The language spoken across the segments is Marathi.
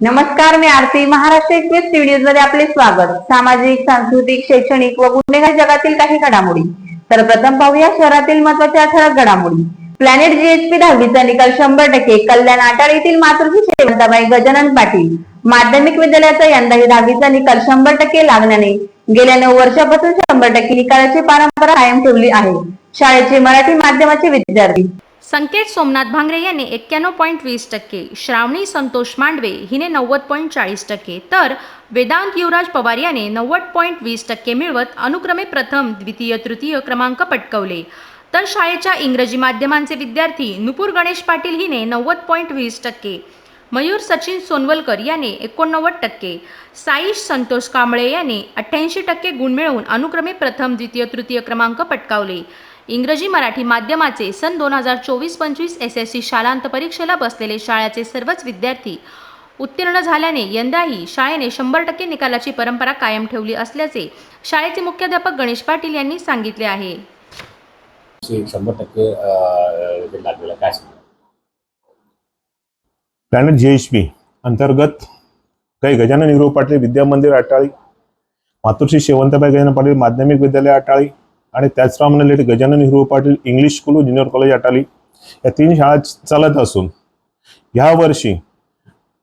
नमस्कार मी आरती महाराष्ट्र एक्सप्रेस टीव्ही न्यूजमध्ये आपले स्वागत. सामाजिक सांस्कृतिक शैक्षणिक व गुन्हेगार जगातील काही घडामोडी. तर प्रथम पाहूया शहरातील महत्त्वाच्या ठळक घडामोडी. प्लॅनेट जीएसपी दहावीचा निकाल शंभर टक्के. कल्याण आटाळ येथील मातृश्री शेवंताबाई गजानन पाटील. माध्यमिक विद्यालयाचा यंदाही दहावीचा निकाल शंभर टक्के लागण्याने गेल्या नऊ वर्षापासून शंभर टक्के निकालाची परंपरा कायम ठेवली आहे. शाळेचे मराठी माध्यमाचे विद्यार्थी संकेत सोमनाथ भांगरे यांनी एक्क्याण्णव पॉईंट वीस टक्के श्रावणी संतोष मांडवे हिने नव्वद पॉईंट चाळीस टक्के तर वेदांत युवराज पवार याने नव्वद पॉईंट वीस टक्के मिळवत अनुक्रमे प्रथम द्वितीय तृतीय क्रमांक पटकवले. तर शाळेच्या इंग्रजी माध्यमांचे विद्यार्थी नुपूर गणेश पाटील हिने नव्वद पॉईंट वीस टक्के मयूर सचिन सोनवलकर याने एकोणनव्वद टक्के साईश संतोष कांबळे याने अठ्ठ्याऐंशी टक्के गुण मिळवून अनुक्रमे प्रथम द्वितीय तृतीय क्रमांक पटकावले. इंग्रजी मराठी माध्यमाचे सन दोन हजार चोवीस पंचवीस एस एस सी शालांत परीक्षेला बसलेले शाळेचे सर्वच विद्यार्थी उत्तीर्ण झाल्याने यंदाही शाळेने शंभर टक्के निकालाची परंपरा कायम ठेवली असल्याचे शाळेचे मुख्याध्यापक गणेश पाटील यांनी सांगितले आहे. शंभर टक्के हे प्लॅनेट जी एच पी अंतर्गत काही गजानन निरो पाटील विद्या मंदिर अटाळी मातोश्री शेवंतबाई गजानन पाटील माध्यमिक विद्यालय अटाळी आणि त्याचप्रमाणे late Gajanan Nehru Patil English school व ज्युनियर कॉलेज अटाली या तीन शाळा चालत असून ह्या वर्षी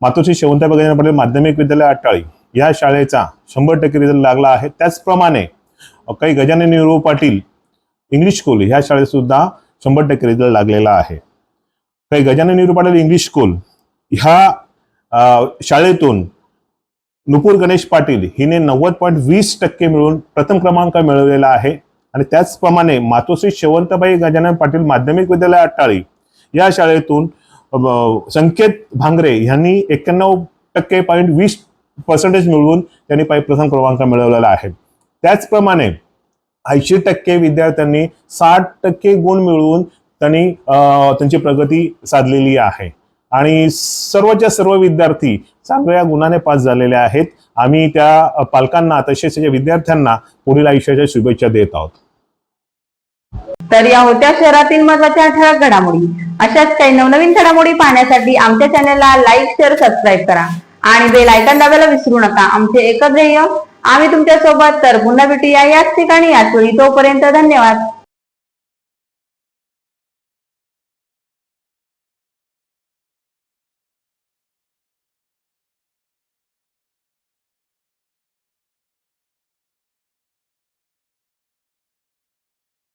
मातोश्री शेवंतबाई गजानन पाटील माध्यमिक विद्यालय अटाळी या शाळेचा शंभर टक्के रिझल्ट लागला आहे. त्याचप्रमाणे काही गजानन नेहरू पाटील इंग्लिश स्कूल ह्या शाळेत सुद्धा शंभर टक्के रिझल्ट लागलेला आहे. काही गजानन नेहरू पाटील इंग्लिश स्कूल ह्या शाळेतून नुपूर गणेश पाटील हिने नव्वद पॉईंट वीस टक्के मिळून प्रथम क्रमांक मिळवलेला आहे. आणि त्याचप्रमाणे मातोश्री शेवंतबाई गजानन पाटील माध्यमिक विद्यालय अट्टाळी या शाळेतून संकेत भांगरे यांनी एक्क्याण्णव टक्के पॉईंट वीस पर्सेंटेज मिळवून त्यांनी पाय प्रथम क्रमांक मिळवलेला आहे. त्याचप्रमाणे ऐंशी टक्के विद्यार्थ्यांनी साठ टक्के गुण मिळवून त्यांनी त्यांची प्रगती साधलेली आहे. आणि सर्वच्या सर्व विद्यार्थी चांगल्या गुणाने पास झालेले आहेत. आम्ही त्या पालकांना तसेच त्याच्या विद्यार्थ्यांना पुढील आयुष्याच्या शुभेच्छा देत आहोत. तर या होत्या शहरातील महत्त्वाच्या ठळक घडामोडी. अशाच काही नवनवीन घडामोडी पाहण्यासाठी आमच्या चॅनलला लाईक शेअर सबस्क्राईब करा. आणि बेल आयकॉन दाबायला विसरू नका. आमचे एकच ध्येय आम्ही तुमच्यासोबत तर पुन्हा भेटूया याच ठिकाणी याच वेळी तोपर्यंत धन्यवाद.